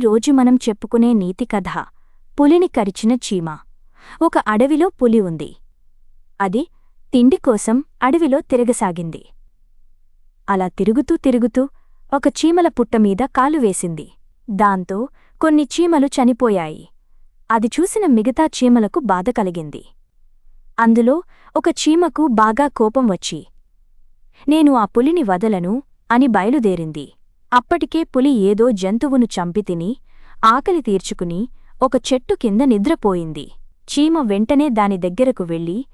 రోజు మనం చెప్పుకునే నీతి కథ పులిని కరిచిన చీమ. ఒక అడవిలో పులి ఉంది. అది తిండి కోసం అడవిలో తిరగసాగింది. అలా తిరుగుతూ తిరుగుతూ ఒక చీమల పుట్టమీద కాలు వేసింది. దాంతో కొన్ని చీమలు చనిపోయాయి. అది చూసిన మిగతా చీమలకు బాధ కలిగింది. అందులో ఒక చీమకు బాగా కోపం వచ్చి నేను ఆ పులిని వదలను అని బయలుదేరింది. అప్పటికే పులి ఏదో జంతువును చంపితిని ఆకలి తీర్చుకుని ఒక చెట్టు కింద నిద్రపోయింది. చీమ వెంటనే దాని దగ్గరకు వెళ్ళి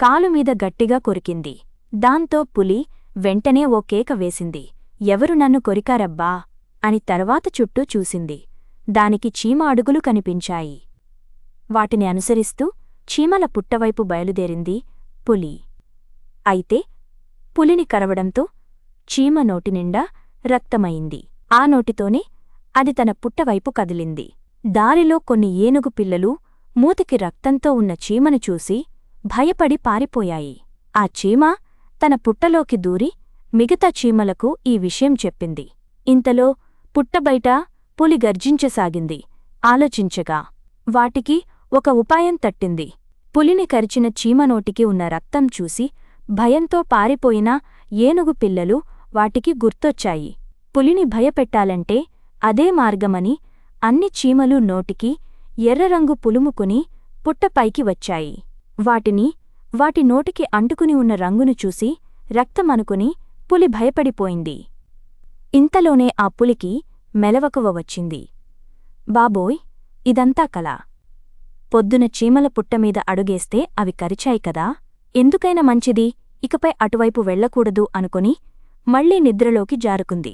కాలుమీద గట్టిగా కొరికింది. దాంతో పులి వెంటనే ఓ కేక వేసింది. ఎవరు నన్ను కొరికారబ్బా? అని తర్వాత చుట్టూ చూసింది. దానికి చీమ అడుగులు కనిపించాయి. వాటిని అనుసరిస్తూ చీమల పుట్టవైపు బయలుదేరింది పులి. అయితే పులిని కరవడంతో చీమ నోటినిండా రక్తమయింది ఆ నోటితోనే అది తన పుట్టవైపు కదిలింది. దారిలో కొన్ని ఏనుగు పిల్లలు మూతికి రక్తంతో ఉన్న చీమను చూసి భయపడి పారిపోయాయి. ఆ చీమ తన పుట్టలోకి దూరి మిగతా చీమలకు ఈ విషయం చెప్పింది. ఇంతలో పుట్టబయట పులి గర్జించసాగింది. ఆలోచించగా వాటికి ఒక ఉపాయం తట్టింది. పులిని కరిచిన చీమ నోటికి ఉన్న రక్తం చూసి భయంతో పారిపోయిన ఏనుగు పిల్లలు వాటికి గుర్తొచ్చాయి. పులిని భయపెట్టాలంటే అదే మార్గమని అన్ని చీమలు నోటికి ఎర్రరంగు పులుముకుని పుట్టపైకి వచ్చాయి. వాటిని వాటి నోటికి అంటుకుని ఉన్న రంగును చూసి రక్తమనుకుని పులి భయపడిపోయింది. ఇంతలోనే ఆ పులికి మెలవకువ వచ్చింది. బాబోయ్ ఇదంతా కల. పొద్దున చీమల పుట్టమీద అడుగేస్తే అవి కరిచాయి కదా. ఎందుకైనా మంచిది ఇకపై అటువైపు వెళ్ళకూడదు అనుకుని మళ్ళీ నిద్రలోకి జారుకుంది.